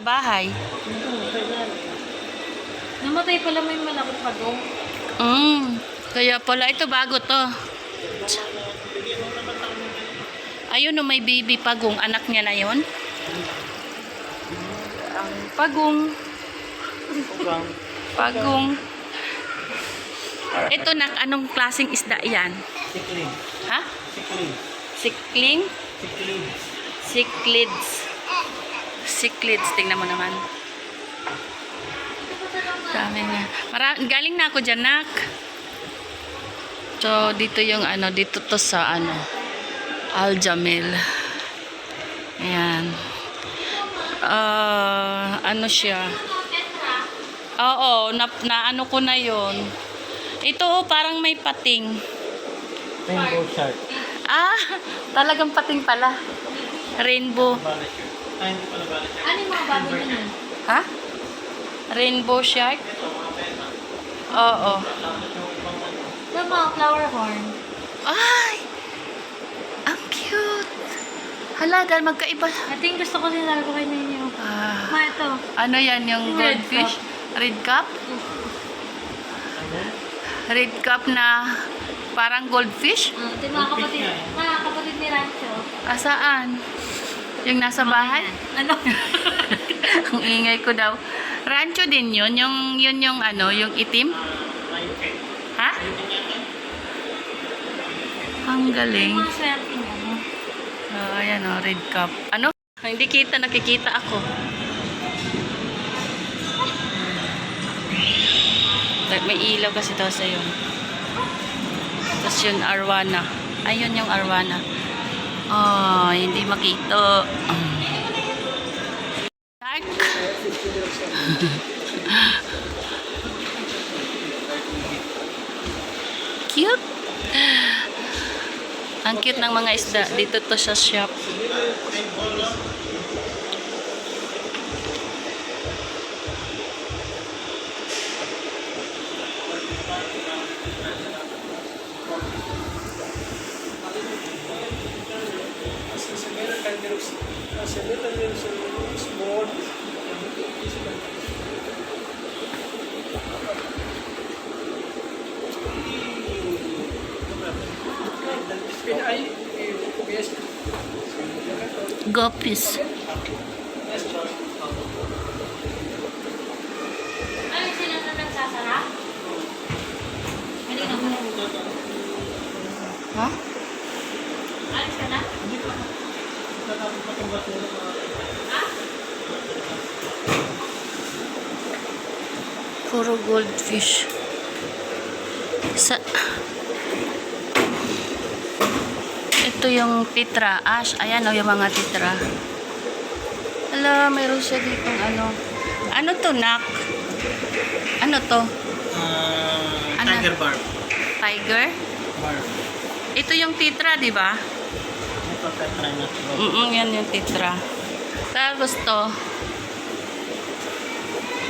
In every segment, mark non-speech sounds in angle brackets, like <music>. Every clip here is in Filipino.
Bahay. Namatay pala may malakot pa doon. Mm, kaya pala ito bago to. Ayun no, may baby pagong. Anak niya na yon. Ang pagong. Pagong. Ito nak, anong klaseng isda yan? Sikling. Ha? Sikling. Sikling? Sikling. Cichlids. Cichlids, tingnan mo naman. Dami nga. Mara galing na ako dyan, nak. So, dito yung ano, dito to sa ano, Aljamil. Ayan. Ah, ano siya? Oo, na, na ano ko na yon. Ito, oh, parang may pating. Rainbow shark. Ah, <laughs> talagang pating pala. Rainbow. Ano yung mga bago niya? Ha? Rainbow shark? Oo. Yung mga flower horn. Ay! Ang cute! Hala, dahil magkaiba. I think gusto ko din talaga kay ninyo. Ah, Ma, ito. ano yan, yung Red goldfish? Red cup? Red cup na parang goldfish? Uh, ito yung mga kapatid, mga kapatid ni Rancho. Asaan? Yung nasa bahay? Ano? <laughs> Ang ingay ko daw. Rancho din yun? Yung, yun yung ano, yung itim? Ha? Ang galing. Yung? Oh, ayan oh, red cup. Ano? Hindi kita, nakikita ako. May ilaw kasi daw sa yun. Tapos yun, arwana. Ayun yung arwana. Oh, hindi makita. Dark. Ang cute ng mga isda. Dito to sa shop. Gopis. Ano yung sila na nagsasara? Hindi na mo. Ha? Alis ka na? Ha? Puro goldfish. Sa... Ito yung titra. Ash, ayan o yung mga titra. Hala, mayroon siya dito ano. Ano to, nak? Ano to? Ah, Ano? tiger barb. Tiger? Barb. Ito yung titra, di ba? Ito, tetra na. Mm yan yung titra. Tapos to,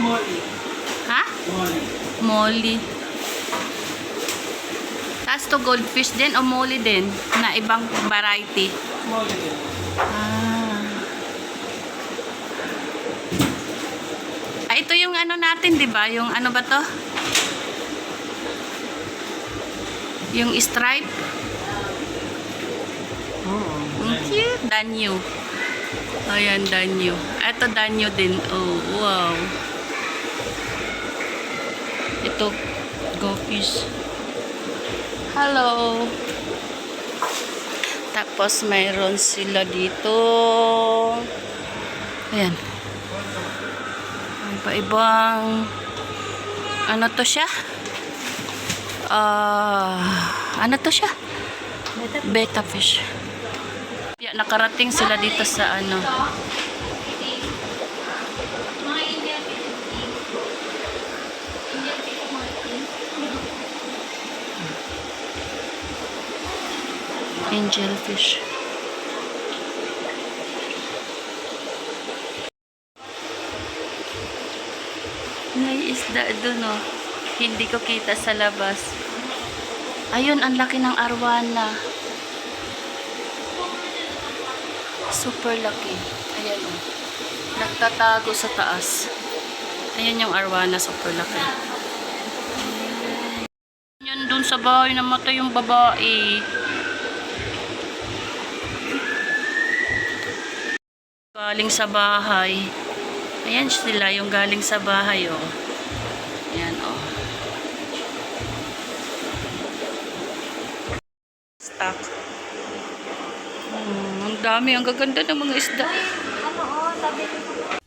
Molly. ha? Molly. Molly. Tapos to goldfish din o molly din na ibang variety. Din. Ah. Ah, ito yung ano natin, di ba? Yung ano ba to? Yung stripe. Oo. Ang cute. Danyo. Ayan, danyo. Ito danyo din. Oh, wow. Ito, goldfish. Hello. Tapos mayroon sila dito. Ayan. Iba-ibang ano to siya? Ah, ano to siya? Beta fish. Yeah, nakarating sila dito sa ano. Angelfish. May isda doon oh. Hindi ko kita sa labas. Ayun, ang laki ng arwana. Super laki. Ayan oh. Nagtatago sa taas. Ayan yung arwana, super laki. Yan dun sa bahay namatay yung babae. Galing sa bahay. Ayan sila, yung galing sa bahay, oh. Ayan, oh. Hmm, ang dami, ang gaganda ng mga isda. Ano, oh, sabi ko.